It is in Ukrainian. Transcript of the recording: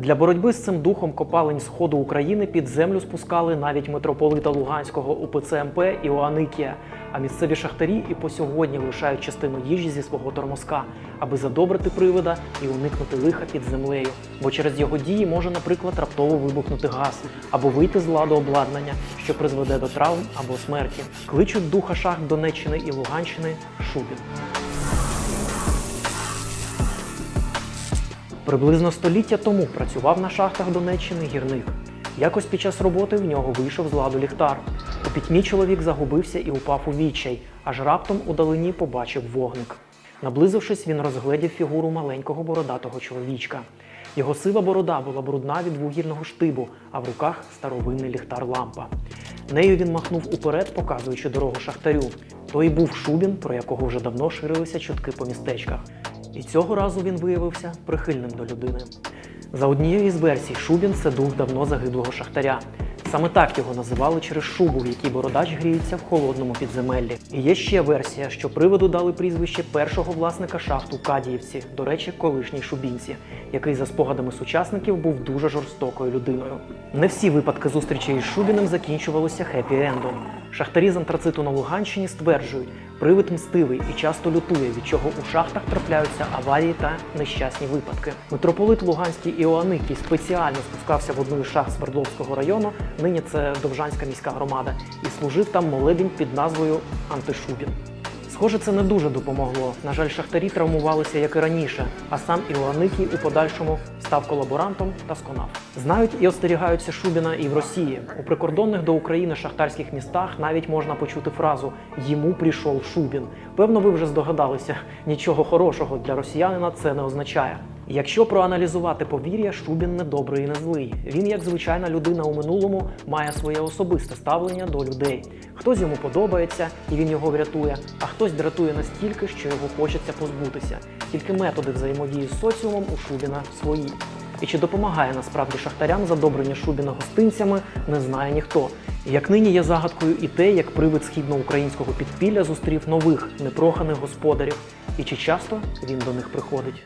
Для боротьби з цим духом копалень сходу України під землю спускали навіть митрополита Луганського УПЦ МП Іоанникія. А місцеві шахтарі і по сьогодні лишають частину їжі зі свого тормозка, аби задобрити привида і уникнути лиха під землею. Бо через його дії може, наприклад, раптово вибухнути газ або вийти з ладу обладнання, що призведе до травм або смерті. Кличуть духа шахт Донеччини і Луганщини Шубін. Приблизно століття тому працював на шахтах Донеччини гірник. Якось під час роботи в нього вийшов з ладу ліхтар. У пітьмі чоловік загубився і упав у відчай, аж раптом удалині побачив вогник. Наблизившись, він розгледів фігуру маленького бородатого чоловічка. Його сива борода була брудна від вугільного штибу, а в руках старовинний ліхтар лампа. Нею він махнув уперед, показуючи дорогу шахтарю. То й був Шубін, про якого вже давно ширилися чутки по містечках. І цього разу він виявився прихильним до людини. За однією із версій, Шубін це дух давно загиблого шахтаря. Саме так його називали через шубу, в якій бородач гріється в холодному підземеллі. І є ще версія, що приводу дали прізвище першого власника шахт у Кадіївці, до речі, колишній шубінці, який за спогадами сучасників був дуже жорстокою людиною. Не всі випадки зустрічі із Шубіним закінчувалися хеппі-ендом. Шахтарі з антрациту на Луганщині стверджують, привид мстивий і часто лютує, від чого у шахтах трапляються аварії та нещасні випадки. Митрополит Луганський Іоанникій спеціально спускався в одну із шахт Свердловського району, нині це Довжанська міська громада, і служив там молебінь під назвою Антишубін. Схоже, це не дуже допомогло. На жаль, шахтарі травмувалися як і раніше, а сам Іоанникій у подальшому став колаборантом та сконав. Знають і остерігаються Шубіна і в Росії. У прикордонних до України шахтарських містах навіть можна почути фразу Йому прийшов Шубін. Певно, ви вже здогадалися, нічого хорошого для росіянина це не означає. Якщо проаналізувати повір'я, Шубін не добрий і не злий. Він, як звичайна людина у минулому, має своє особисте ставлення до людей. Хтось йому подобається і він його врятує, а хтось дратує настільки, що його хочеться позбутися. Тільки методи взаємодії з соціумом у Шубіна свої. І чи допомагає насправді шахтарям задобрення Шубіна гостинцями, не знає ніхто. Як нині є загадкою і те, як привид східноукраїнського підпілля зустрів нових непроханих господарів, і чи часто він до них приходить.